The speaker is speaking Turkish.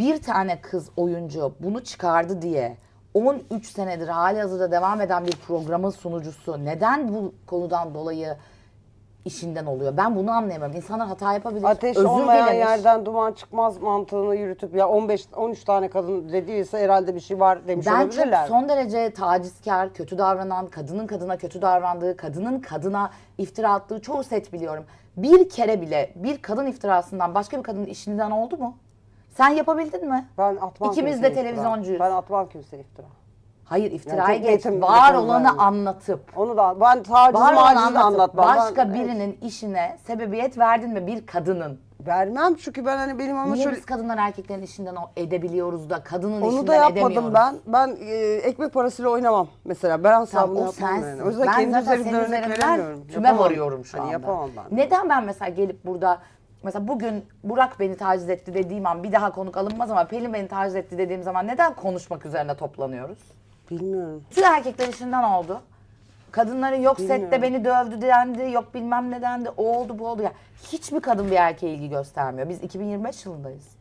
bir tane kız oyuncu bunu çıkardı diye 13 senedir hali hazırda devam eden bir programın sunucusu neden bu konudan dolayı işinden oluyor? Ben bunu anlayamıyorum. İnsanlar hata yapabilir. Ateş özür olmayan dilenir. yerden duman çıkmaz mantığını yürütüp ya 15 13 tane kadın dediyse herhalde bir şey var demiş Ben çok olabilirler. son derece tacizkar, kötü davranan, kadının kadına kötü davrandığı, kadının kadına iftira attığı çoğu set biliyorum. Bir kere bile bir kadın iftirasından başka bir kadının işinden oldu mu? Sen yapabildin mi? ben atmam İkimiz kimseye de televizyoncuyuz. iftira. Ben atmam kimseye iftira. Hayır iftirayı çok geç. Var olanı ben. anlatıp Onu da ben taciz var olanı maciz de anlatıp anlatmam. başka Ben- birinin işine sebebiyet verdin mi bir kadının? vermem çünkü ben hani benim ama Niye şöyle biz kadınlar erkeklerin işinden o- edebiliyoruz da kadının onu işinden da yapmadım edemiyoruz? ben. Ben e, ekmek parasıyla oynamam mesela. Ben asla Tamam, bunu o yapmam sensin. yani. O yüzden ben kendi zaten üzerimden senin örnek üzerinden veremiyorum. tüme Yapamam. varıyorum şu Hani anda. yapamam ben. Neden ben mesela gelip burada mesela bugün Burak beni taciz etti dediğim an bir daha konuk alınmaz ama Pelin beni taciz etti dediğim zaman neden konuşmak üzerine toplanıyoruz? Bilmiyorum. Tüm erkekler işinden oldu. Kadınları yok sette Bilmiyorum. beni dövdü dendi, yok bilmem ne dendi, o oldu bu oldu ya. Hiçbir kadın bir erkeğe ilgi göstermiyor. Biz 2025 yılındayız.